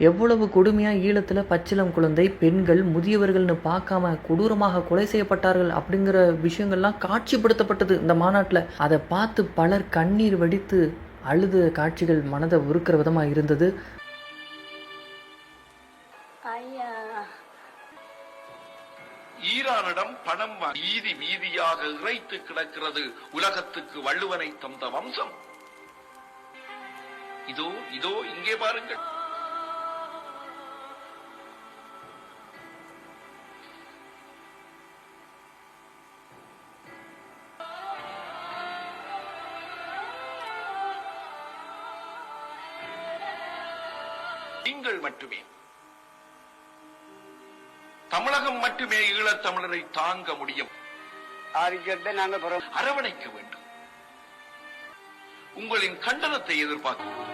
எவ்வளவு கொடுமையா ஈழத்துல பச்சிளம் குழந்தை பெண்கள் முதியவர்கள்னு பார்க்காம கொடூரமாக கொலை செய்யப்பட்டார்கள் அப்படிங்கிற விஷயங்கள்லாம் காட்சிப்படுத்தப்பட்டது இந்த மாநாட்டில். அதை பார்த்து பலர் கண்ணீர் வடித்து அழுத காட்சிகள் மனதை உருக்கிற விதமாக இருந்தது. ஐயா. ஈரானிடம் பணம் வா- வீதி வீதியாக இறைத்து கிடக்கிறது உலகத்துக்கு வள்ளுவனை தந்த வம்சம். இதோ இதோ இங்கே பாருங்கள். நீங்கள் மட்டுமே. தமிழகம் மட்டுமே ஈழத் தமிழரை தாங்க முடியும். ஆதிக்கத்தை அரவணைக்க வேண்டும். உங்களின் கண்டனத்தை எதிர்பார்க்கிறோம்.